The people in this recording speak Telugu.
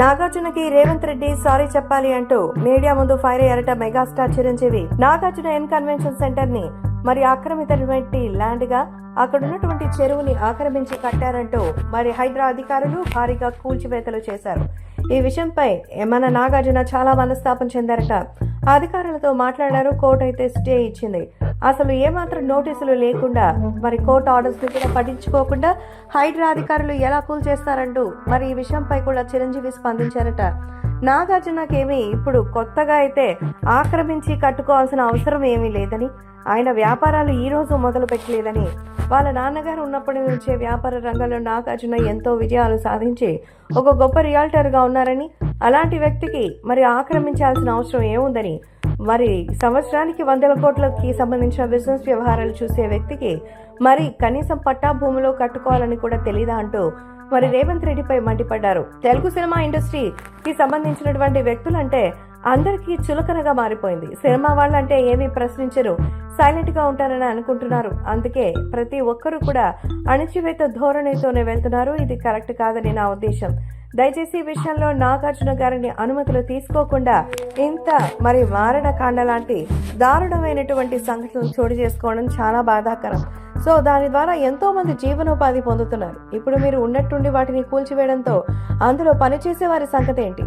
నాగార్జునకి రేవంత్ రెడ్డి సారీ చెప్పాలి అంటూ మీడియా ముందు fire అయ్యారట megastar Chiranjeevi. Nagarjuna N convention సెంటర్ని మరి ఆక్రమితటువంటి ల్యాండ్గా అక్కడ ఉన్నటువంటి చెరువుని ఆక్రమించి కట్టారంటూ మరి హైదరా అధికారులు భారీగా కూల్చివేతలు చేశారు. ఈ విషయంపై మన నాగార్జున చాలా మనస్తాపం చెందారట? అధికారులతో మాట్లాడారు కోర్టు అయితే స్టే ఇచ్చింది. అసలు ఏమాత్రం నోటీసులు లేకుండా మరి కోర్టు ఆర్డర్స్ కూడా పట్టించుకోకుండా హైడ్రా అధికారులు ఎలా కూల్ చేస్తారంటూ మరి ఈ విషయంపై కూడా చిరంజీవి స్పందించారట. నాగార్జునకేమి ఇప్పుడు కొత్తగా అయితే ఆక్రమించి కట్టుకోవాల్సిన అవసరం ఏమీ లేదని ఆయన వ్యాపారాలు ఈ రోజు మొదలు పెట్టలేదని వాళ్ళ నాన్నగారు ఉన్నప్పటి నుంచే వ్యాపార రంగంలో నాగార్జున ఎంతో విజయాలు సాధించి ఒక గొప్ప రియాల్టర్గా ఉన్నారని అలాంటి వ్యక్తికి మరి ఆక్రమించాల్సిన అవసరం ఏముందని మరి సంవత్సరానికి వందల కోట్లకి సంబంధించిన బిజినెస్ వ్యవహారాలు చూసే వ్యక్తికి మరి కనీసం పట్టా భూమిలో కట్టుకోవాలని కూడా తెలీదా అంటూ మరి రేవంత్ రెడ్డిపై మండిపడ్డారు. తెలుగు సినిమా ఇండస్ట్రీకి సంబంధించినటువంటి వ్యక్తులంటే అందరికీ చులకనగా మారిపోయింది. సినిమా వాళ్ళంటే ఏమీ ప్రశ్నించరు. సైలెంట్గా ఉంటారని అనుకుంటున్నారు. అందుకే ప్రతి ఒక్కరూ కూడా అణిచివేత ధోరణితోనే వెళ్తున్నారు. ఇది కరెక్ట్ కాదని నా ఉద్దేశం. దయచేసి విషయంలో నాగార్జున గారిని అనుమతులు తీసుకోకుండా ఇంత మరి మారణ కాండ లాంటి దారుణమైనటువంటి సంఘటనలు చోటు చేసుకోవడం చాలా బాధాకరం. సో దాని ద్వారా ఎంతో మంది జీవనోపాధి పొందుతున్నారు. ఇప్పుడు మీరు ఉన్నట్టుండి వాటిని కూల్చివేయడంతో అందులో పనిచేసే వారి సంగతి ఏంటి?